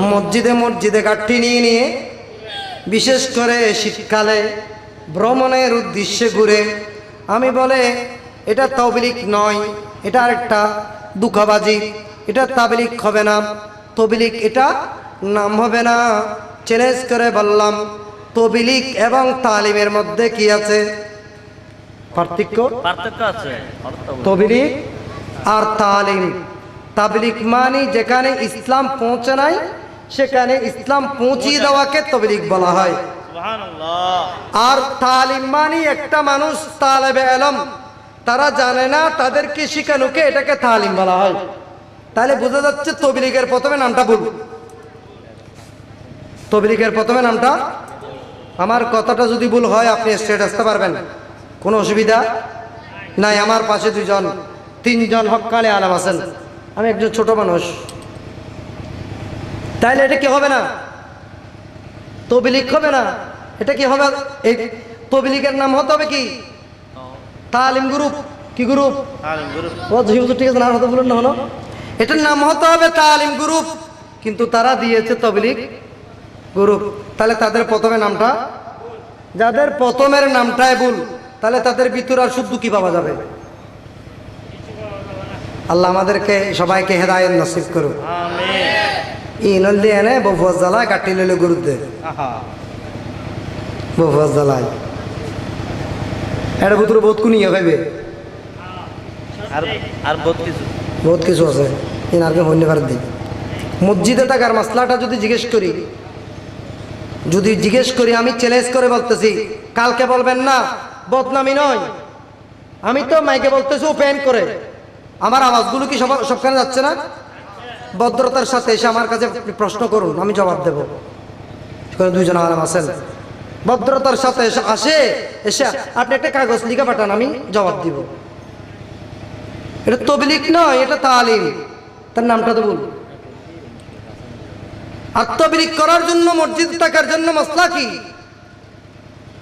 মসজিদে মসজিদে গাঠি নিয়ে নিয়ে বিশেষ করে শীতকালে ভ্রমণের উদ্দেশ্যে ঘুরে আমি বলে এটা তবলিক নয় এটা আরেকটা দুঃখাবাজি এটা তাবলিক হবে না তবলিক এটা নাম হবে না। চ্যালেঞ্জ করে বললাম তবিলিক এবং তালিমের মধ্যে কি আছে? পার্থক্য। তবলিক আর তালিম। তাবলিক মানে যেখানে ইসলাম পৌঁছে নাই সেখানে ইসলাম পৌঁছিয়ে দেওয়াকে তবলিক বলা হয়। আর তালিম মানে একটা মানুষ তালেবে এলম তারা জানে না তাদেরকে শিখানোকে এটাকে তালিম বলা হয়। তাহলে বোঝা যাচ্ছে তবলিগের প্রথমে নামটা ভুল। তবলিগের প্রথমে নামটা আমার কথাটা যদি ভুল হয় আপনি স্টেট আসতে পারবেন। কোনো অসুবিধা নাই। আমার পাশে দুজন তিনজন হকালে আলাম আছেন। আমি একজন ছোট মানুষ। তাইলে এটা কি হবে না? তবলিক হবে না? এটা কি হবে? এই তবলিকের নাম হতে হবে কি? তালিম গ্রুপ। কি গ্রুপ? ঠিক আছে না হতে বলুন না হলো এটার নাম হতে হবে তালিম গ্রুপ। কিন্তু তারা দিয়েছে তবলিক গ্রুপ। তাহলে তাদের প্রথমে নামটা? যাদের প্রথমের নামটাই ভুল তাহলে তাদের ভিতর আর শুদ্ধ কি পাওয়া যাবে? আল্লাহ আমাদেরকে সবাইকে হেদায়ত নসিব করুক। আমিন। ইনল এনে জ্বালায় কাটি লইলে গুরুত্বে আহা। জ্বালায় এটা ভিতরে বহুত কুনিয়ে আর বহুত কিছু। বহুত কিছু আছে। ইনারকে দিই। মসজিদে থাকার মাসলাটা যদি জিজ্ঞেস করি যদি জিজ্ঞেস করি আমি চ্যালেঞ্জ করে বলতেছি কালকে বলবেন না বদনামি নয়। আমি তো মাইকে বলতেছি ও ওপেন করে। আমার আওয়াজগুলো কি সব সবখানে যাচ্ছে না? ভদ্রতার সাথে এসে আমার কাছে প্রশ্ন করুন, আমি জবাব দেব। দুইজন আরাম আছেন। ভদ্রতার সাথে এসে আসে, এসে আপনি একটা কাগজ লিখে পাঠান, আমি জবাব দিব। এটা তবলিক নয়, এটা তালিম। তার নামটা তো বল আত্মবিলিক করার জন্য, মসজিদ থাকার জন্য মশলা কি?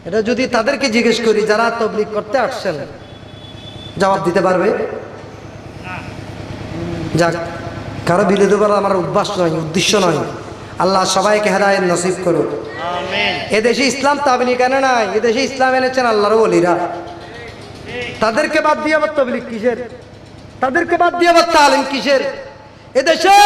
এটা যদি তাদেরকে জিজ্ঞেস করি, যারা তবলিক করতে আসছেন, জবাব দিতে পারবে? যাক। কারও বিরোধী বলা আমার উদ্বাস নয় উদ্দেশ্য নয়। আল্লাহ সবাইকে হেদায়ত নসিব করুক। এদেশে ইসলাম তাবলিক কেন নাই এদেশে ইসলাম এনেছেন আল্লাহর বলিরা তাদেরকে বাদ দিয়ে আবার তবলিক কিসের? তাদেরকে বাদ দিয়ে আবার তালিম কিসের? এদেশে